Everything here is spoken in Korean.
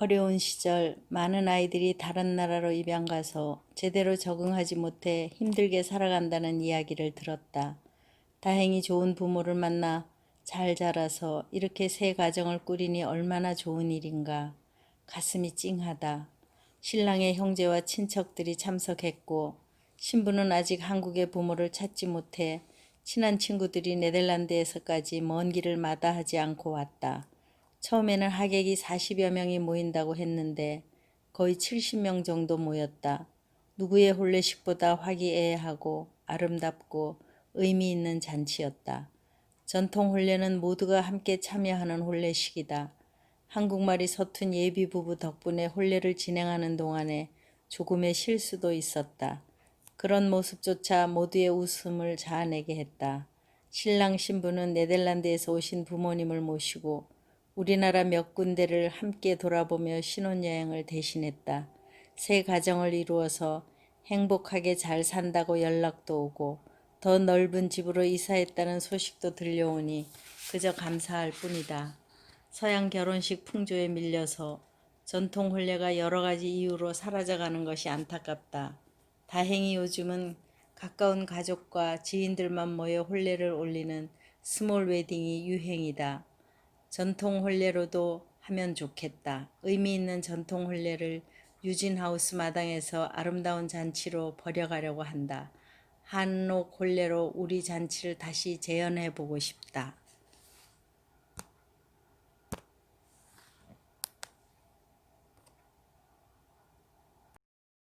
어려운 시절 많은 아이들이 다른 나라로 입양 가서 제대로 적응하지 못해 힘들게 살아간다는 이야기를 들었다. 다행히 좋은 부모를 만나 잘 자라서 이렇게 새 가정을 꾸리니 얼마나 좋은 일인가. 가슴이 찡하다. 신랑의 형제와 친척들이 참석했고 신부는 아직 한국의 부모를 찾지 못해 친한 친구들이 네덜란드에서까지 먼 길을 마다하지 않고 왔다. 처음에는 하객이 40여 명이 모인다고 했는데 거의 70명 정도 모였다. 누구의 혼례식보다 화기애애하고 아름답고 의미 있는 잔치였다. 전통 혼례는 모두가 함께 참여하는 혼례식이다. 한국말이 서툰 예비 부부 덕분에 혼례를 진행하는 동안에 조금의 실수도 있었다. 그런 모습조차 모두의 웃음을 자아내게 했다. 신랑 신부는 네덜란드에서 오신 부모님을 모시고 우리나라 몇 군데를 함께 돌아보며 신혼여행을 대신했다. 새 가정을 이루어서 행복하게 잘 산다고 연락도 오고 더 넓은 집으로 이사했다는 소식도 들려오니 그저 감사할 뿐이다. 서양 결혼식 풍조에 밀려서 전통 혼례가 여러 가지 이유로 사라져가는 것이 안타깝다. 다행히 요즘은 가까운 가족과 지인들만 모여 혼례를 올리는 스몰 웨딩이 유행이다. 전통 혼례로도 하면 좋겠다. 의미 있는 전통 혼례를 유진하우스 마당에서 아름다운 잔치로 벌여가려고 한다. 한옥 혼례로 우리 잔치를 다시 재현해 보고 싶다.